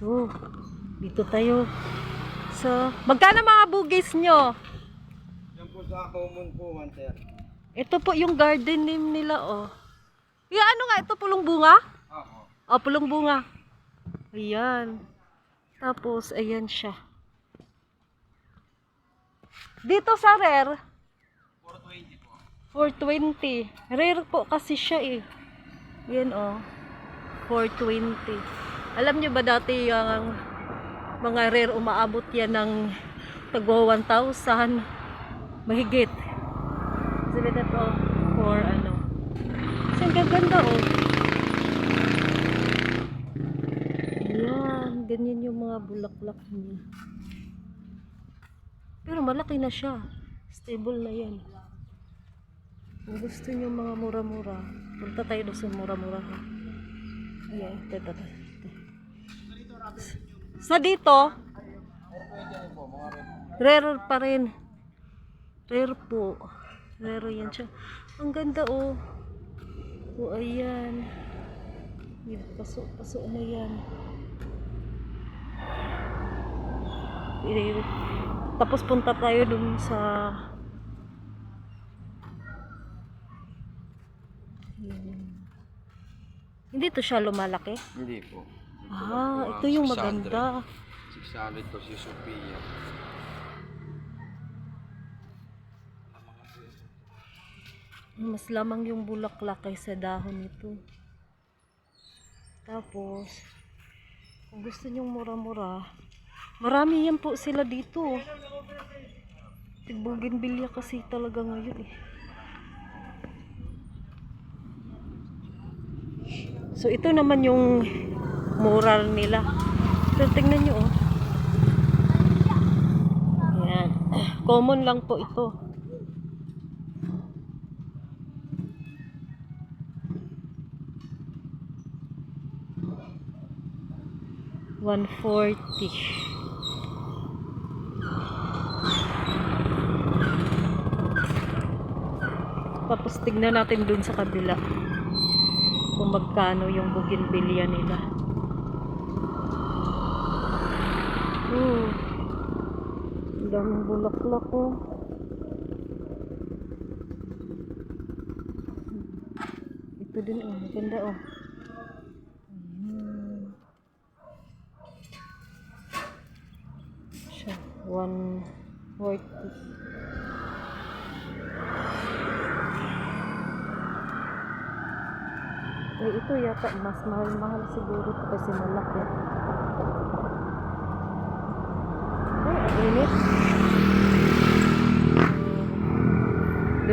Ito. Dito tayo. So, magkano mga bugis nyo? Yan po sa common po, one sir. Ito po yung garden name nila, oh. Yung ano nga, ito pulong bunga? Oo. Oh, pulong bunga. Ayan. Tapos, ayan siya. Dito sa rare, 420 po. 420. Rare po kasi siya eh. Yan oh. 420. Alam nyo ba dati yung mga rare umaabot yan ng tagwa 1,000 mahigit. Sabi na to for ano. Kasi ang gaganda oh. Yan. Ganyan yung mga bulaklak niya. Pero malaki na siya. Stable na yan. Kung gusto niyo mga mura-mura, punta tayo doon sa mura-mura ha. Ito, ito. Sa dito, 420 rin po, mga red. rare pa rin. Rare po. Rare yan siya. Ang ganda oh. Oh, ayan. Yan, Paso, paso na yan. Tapos punta tayo dun sa. Hindi to siya lumalaki. Hindi po. Ah, ito yung maganda. 600 to si Sophia. Mas lamang yung bulaklak kaysa dahon nito. Tapos, kung gusto nyong mura-mura, marami yan po sila dito. Bilya kasi talaga ngayon eh. So, ito naman yung mural nila. So, tingnan nyo oh. Yan. Common lang po ito. One forty. Tapos tignan natin dun sa kabila kung magkano yung bougainvillea nila. Oh. Ang daming bulaklak ko. Ito din oh, maganda oh. Ayan. Siya, 140. Eh, ito yata mas mahal-mahal siguro kasi malaki.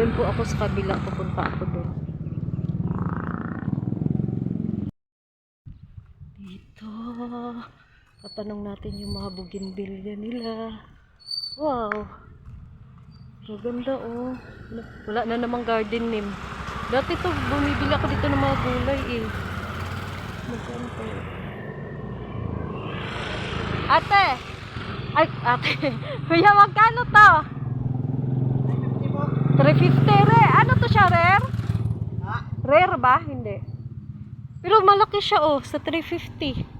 Doon po ako sa kabila, pupunta ako doon. Dito. Tatanong natin yung mga bougainvillea nila. Wow. Maganda oh. Wala na namang garden name. Dati to, bumibili ako dito ng mga gulay eh. Magkano to? Ate! Ay, ate. Kuya, magkano to? 350 re. Ano to siya, rare? Rare ba? Hindi. Pero malaki siya oh, sa 350.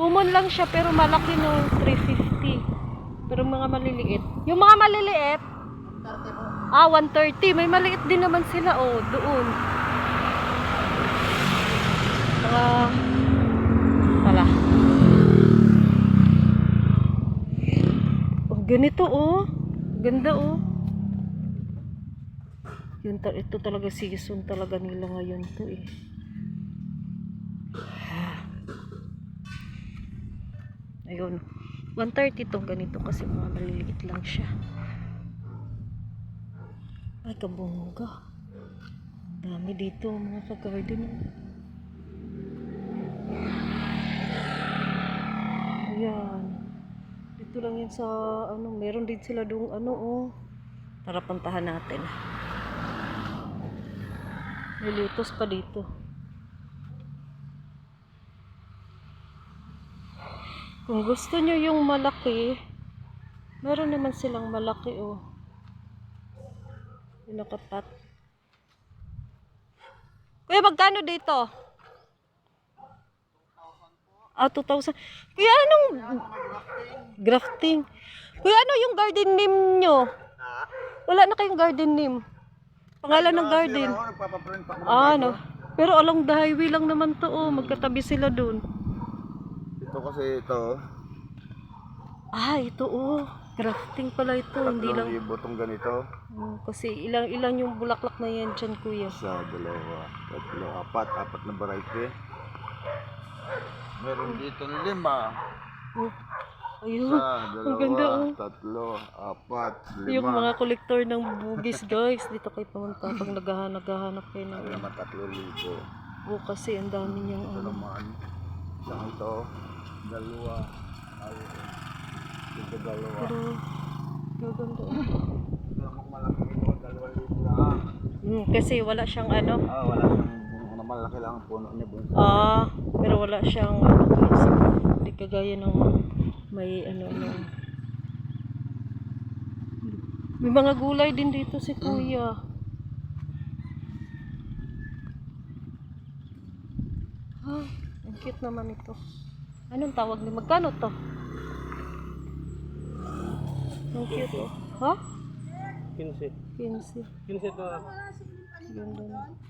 Common lang siya pero malaki no, 350. Pero mga maliliit. Yung mga maliliit, Ah, 130. May maliit din naman sila, oh, doon. Mga, pala. Oh, ganito, oh. Ganda, oh. Yun, ito talaga season talaga nila ngayon to, eh. Ayun. 130 tong ganito kasi mga maliliit lang siya. Ay, kabongga. Dami dito, mga ka-garden. Ayan. Dito lang yan sa, ano, meron din sila doon, ano, oh. Tara, puntahan natin. May litos pa dito. Kung gusto nyo yung malaki, meron naman silang malaki, oh. Yung nakapat. Kuya, magkano dito? Ah, 2,000. Kuya, anong grafting? Kuya, ano yung garden name nyo? Wala na kayong garden name. Pangalan ng garden. Ah, no. Pero along the highway lang naman to, oh. Magkatabi sila dun. Ito kasi ito, Ah, ito, oh. Grafting pala ito, hindi lang. libo tong ganito. Hmm, kasi ilang-ilang yung bulaklak na yan dyan, kuya. Sa dalawa, tatlo, apat, apat na variety. Meron dito lima. Oh. Ayun. Sa Ang ganda, dalawa, oh. tatlo, apat, Yung lima. mga kolektor ng bugis, guys. Dito kayo pumunta pag naghahanap, naghahanap kayo ng... Ano naman, tatlo libo. Oh, kasi ang dami niyang Ito ano. naman, isang ito, dalawa, ayun. Ito dalawa. Pero, gaganda. oh. Ito naman malaki ito, dalawa libo lang. Hmm, kasi wala siyang ano. Ah, wala siyang malaki lang ang puno niya. bunso. Ah, pero wala siyang ano, guys. Hindi kagaya ng may ano ano. May mga gulay din dito si Kuya. Ah, ang cute naman ito. Anong tawag ni Magkano to? Ang cute oh. Ha? 15. 15. 15 to. Ganda na.